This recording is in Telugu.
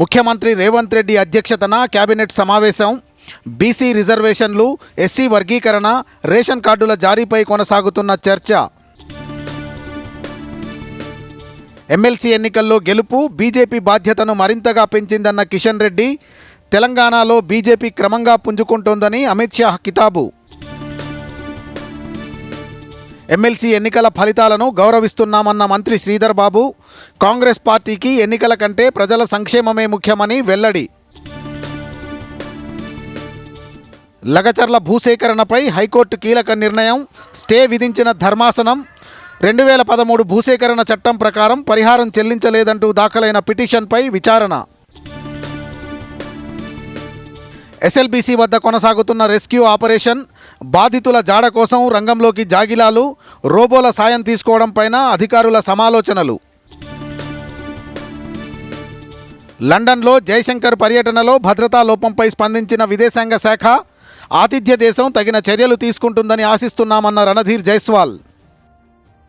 ముఖ్యమంత్రి రేవంత్ రెడ్డి అధ్యక్షతన కేబినెట్ సమావేశం. బీసీ రిజర్వేషన్లు ఎస్సీ వర్గీకరణ రేషన్ కార్డుల జారీపై కొనసాగుతున్న చర్చ. ఎమ్మెల్సీ ఎన్నికల్లో గెలుపు బీజేపీ బాధ్యతను మరింతగా పెంచిందన్న కిషన్ రెడ్డి. తెలంగాణలో బీజేపీ క్రమంగా పుంజుకుంటోందని అమిత్ షా కితాబు. ఎమ్మెల్సీ ఎన్నికల ఫలితాలను గౌరవిస్తున్నామన్న మంత్రి శ్రీధర్ బాబు కాంగ్రెస్ పార్టీకి ఎన్నికల కంటే ప్రజల సంక్షేమమే ముఖ్యమని వెల్లడి. లగచర్ల భూసేకరణపై హైకోర్టు కీలక నిర్ణయం స్టే విధించిన ధర్మాసనం. రెండు వేల పదమూడు భూసేకరణ చట్టం ప్రకారం పరిహారం చెల్లించలేదంటూ దాఖలైన పిటిషన్పై విచారణ. ఎస్ఎల్బీసీ వద్ద కొనసాగుతున్న రెస్క్యూ ఆపరేషన్ బాధితుల జాడ కోసం రంగంలోకి జాగిలాలు రోబోల సాయం తీసుకోవడం పైన అధికారుల సమాలోచనలు. లండన్లో జయశంకర్ పర్యటనలో భద్రతా లోపంపై స్పందించిన విదేశాంగ శాఖ ఆతిథ్య దేశం తగిన చర్యలు తీసుకుంటుందని ఆశిస్తున్నామన్న రణధీర్ జైస్వాల్.